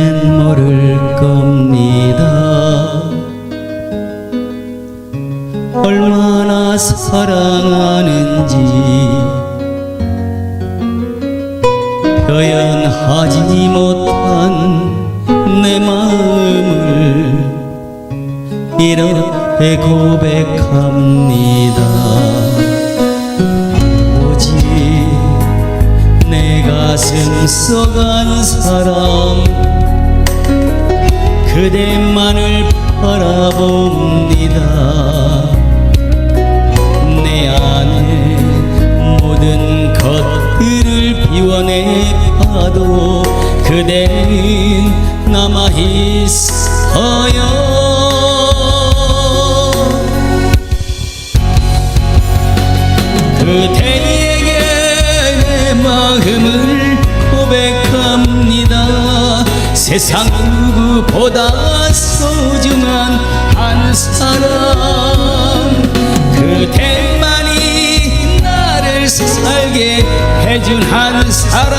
나는 모를 겁니다. 얼마나 사랑하는지 표현하지 못한 내 마음을 이렇게 고백합니다. 오직 내 가슴 속 한 사람 그대만을 바라봅니다. 내 안에 모든 것들을 비워내 봐도 그대는 남아있어요. 그대에게 내 마음을 고백합니다. 세상 누 구보다 소중한 한 사람. 그대만이 나를 살게 해준 한 사람.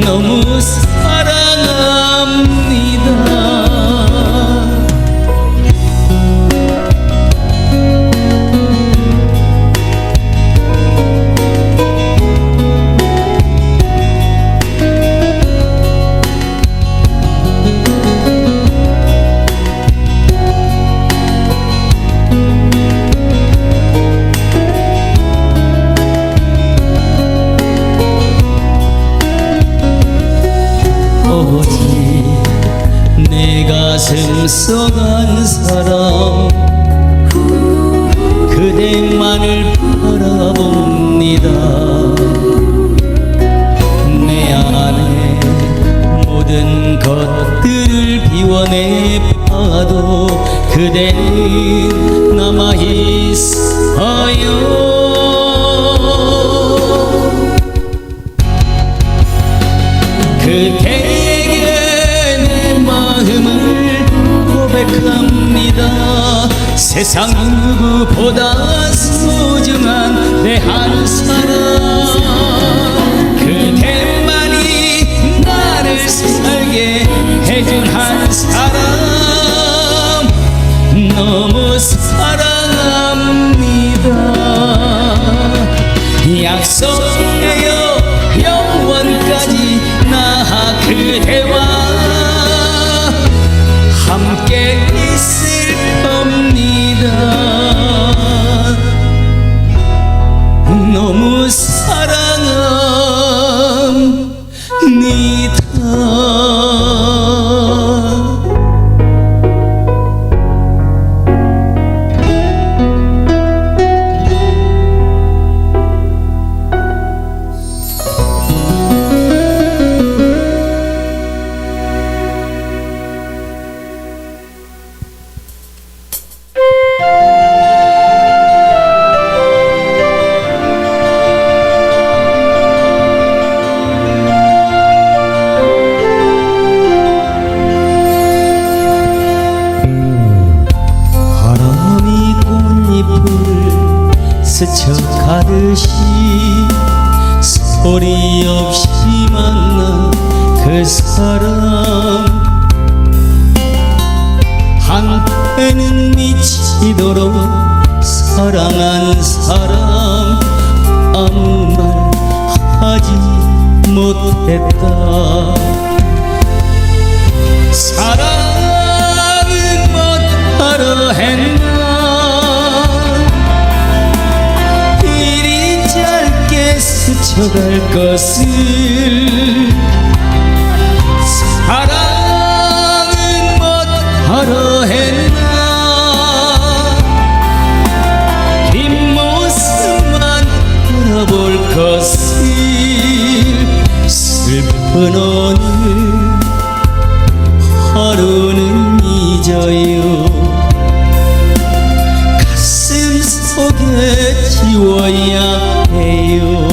너무 봐도 그대는 남아있어요. 그대에게 내 마음을 고백합니다. 세상 누구보다 소중한 내 한 사람 그대만이 나를 살게 해준 한 사람 너무 사랑합니다. 약속해요. 영원까지 나 그대와 함께 있을 겁니다. 너무 사랑합니다 듯이 소리 없이 만난 그 사람. 한때는 미치도록 사랑한 사람. 아무 말 하지 못했다. 사랑은 못하러 했나 스쳐갈 것을 사랑은 못하러 했나? 뒷모습만 돌아볼 것을 슬픈 오늘 하루는 잊어요. 가슴 속에 지워야 해요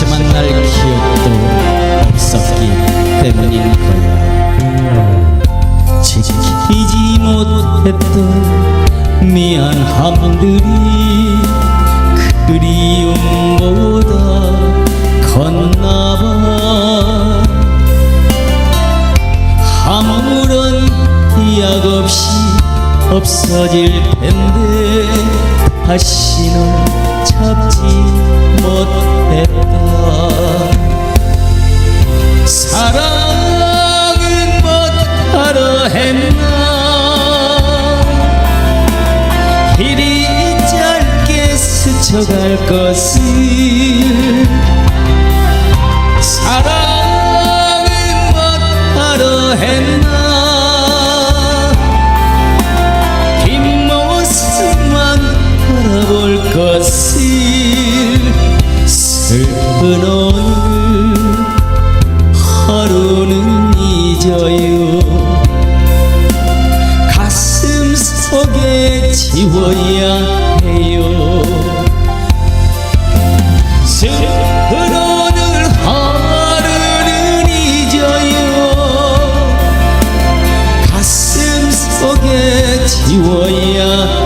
다시 만날 기억도 살기 때문인 거야. 지키지 못했던 미안함들이 그리움보다 컸나봐. 아무런 약 없이 없어질 텐데 다시 널 잡지 못했다 사랑은 못하러 했나? 길이 짧게 스쳐갈 것을 속에 지워야 해요. 오늘 하루는 잊어요. 가슴 속에 지워야